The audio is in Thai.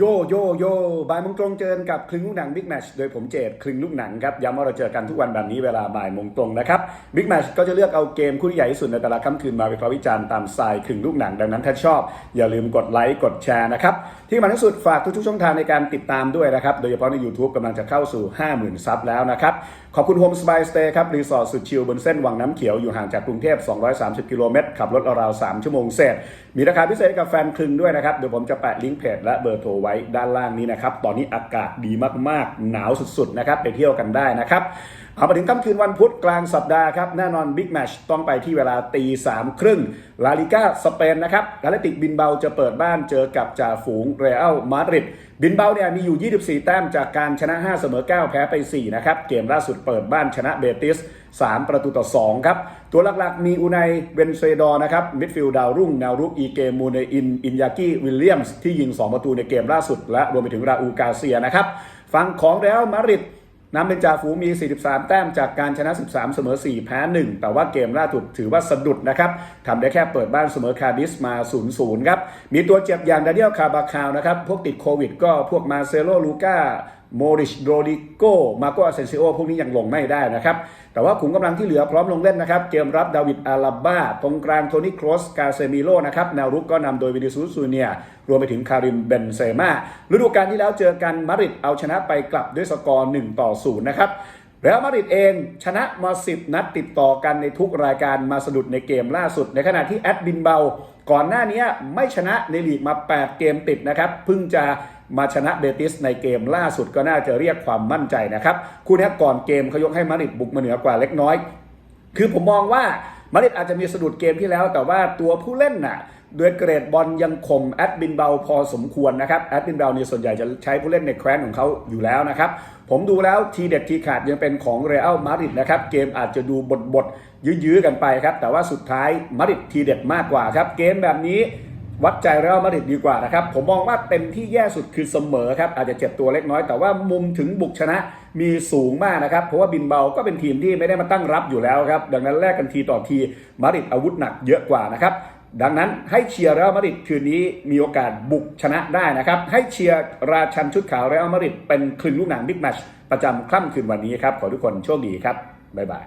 โยโยโยบ่ายโมงตรงเจอกันกับคลึงลูกหนังบิ๊กแมชโดยผมเจดคลึงลูกหนังครับย้ำว่าเราเจอกันทุกวันแบบนี้เวลาบ่ายโมงตรงนะครับบิ๊กแมชก็จะเลือกเอาเกมคู่ที่ใหญ่ที่สุดในแต่ละค่ำคืนมาวิเคราะห์วิจารณ์ตามสไตล์คลึงลูกหนังดังนั้นถ้าชอบ อย่าลืมกดไลค์กดแชร์นะครับ ที่มันที่สุดฝากทุกๆช่องทางในการติดตามด้วยนะครับ โดยเฉพาะใน YouTube กำลังจะเข้าสู่ 50,000 ซับแล้วนะครับ ขอบคุณโฮมสบายสเตย์ครับรีสอร์ทสุดชิลบนเส้นวังน้ำเขียวอยู่ห่างจากกรุงเทพ 230 กิโลเมตรขับรถราวๆ3ชั่วโมงเศษมีราคาพิเศษกับแฟนคลึงด้วยนะครับเดี๋ยวผมจะแปะลิงก์เพจและเบอร์โทรไว้ด้านล่างนี้นะครับ ตอนนี้อากาศดีมากๆ หนาวสุดๆนะครับ ไปเที่ยวกันได้นะครับ เอามาถึงค่ำคืนวันพุธกลางสัปดาห์ครับ แน่นอนบิ๊กแมชต้องไปที่เวลาตีสามครึ่งลาลิก้าสเปนนะครับกาเลติกบินเบาจะเปิดบ้านเจอกับจ่าฝูงเรอัลมาดริดบินเบาเนี่ยมีอยู่ 24 แต้มจากการชนะ 5 เสมอ 9 แพ้ไป 4 นะครับ เกมล่าสุดเปิดบ้านชนะเบติส 3 ประตูต่อ 2 ครับ ตัวหลักๆ มีอูไนเบนเซดอร์นะครับมิดฟิลด์ดาวรุ่งแนวรุกอีเกมูเนอิน อินยากิวิลเลียมส์ที่ยิง 2 ประตูในเกมล่าสุด และรวมไปถึงราอูกาเซียนะครับฝั่งของเรอัลมาดริดนำเป็นจ่าฝูงมี 43 แต้มจากการชนะ 13 เสมอ 4 แพ้ 1 แต่ว่าเกมล่าสุดถือว่าสะดุดนะครับทำได้แค่เปิดบ้านเสมอคาร์ดิสมา 0-0 ครับ มีตัวเจ็บอย่างดาเนียลคาบาคาวนะครับ พวกติดโควิดก็พวกมาเซโลลูก้า โมริชโรดิโกมาโกอาเซนซิโอพวกนี้ยังลงไม่ได้นะครับ แต่ว่าขุมกำลังที่เหลือพร้อมลงเล่นนะครับ เกมรับดาวิดอาราบ้า ตรงกลางโทนี่ครอสกาเซมิโลนะครับ แนวรุกก็นำโดยวินิซูสซูเนีย รวมไปถึงคาริมเบนเซม่าฤดูกาลที่แล้วเจอกันมาริดเอาชนะไปกลับด้วยสกอร์1ต่อ0นะครับเรอัลมาดริดเองชนะมา 10 นัดติดต่อกันในทุกรายการมาสะดุดในเกมล่าสุด ในขณะที่แอดบินเบา ก่อนหน้านี้ไม่ชนะในลีกมา 8 เกมติดนะครับเพิ่งจะ มาชนะเบติสในเกมล่าสุดก็น่าจะเรียกความมั่นใจนะครับคู่นี้ก่อนเกมเขายกให้มาดริดบุกมาเหนือกว่าเล็กน้อย คือผมมองว่ามาดริดอาจจะมีสะดุดเกมที่แล้ว แต่ว่าตัวผู้เล่นน่ะด้วยเกรดบอลยังข่มแอดบินเบาพอสมควรนะครับแอดบินเบานี่ส่วนใหญ่จะใช้ผู้เล่นในแคว้นของเขาอยู่แล้วนะครับผมดูแล้วทีเด็ดทีขาดยังเป็นของเรอัลมาดริดนะครับเกมอาจจะดูบดบดๆยื้อๆกันไปครับแต่ว่าสุดท้ายมาดริดทีเด็ดมากกว่าครับเกมแบบนี้ วัดใจเรอัลมาดริดดีกว่านะครับ ผมมองว่าเต็มที่แย่สุดคือเสมอครับอาจจะเจ็บตัวเล็กน้อย แต่ว่ามุมถึงบุกชนะมีสูงมากนะครับ เพราะว่าบินเบาก็เป็นทีมที่ไม่ได้มาตั้งรับอยู่แล้วครับ ดังนั้นแลกกันทีต่อทีมาดริดอาวุธหนักเยอะกว่านะครับดังนั้นให้เชียร์เรอัลมาดริดคืนนี้มีโอกาสบุกชนะได้นะครับ ให้เชียร์ราชันชุดขาวเรอัลมาดริดเป็นคลึงลูกหนังบิ๊กแมชประจำค่ำคืนวันนี้ครับ ขอทุกคนโชคดีครับ บ๊ายบาย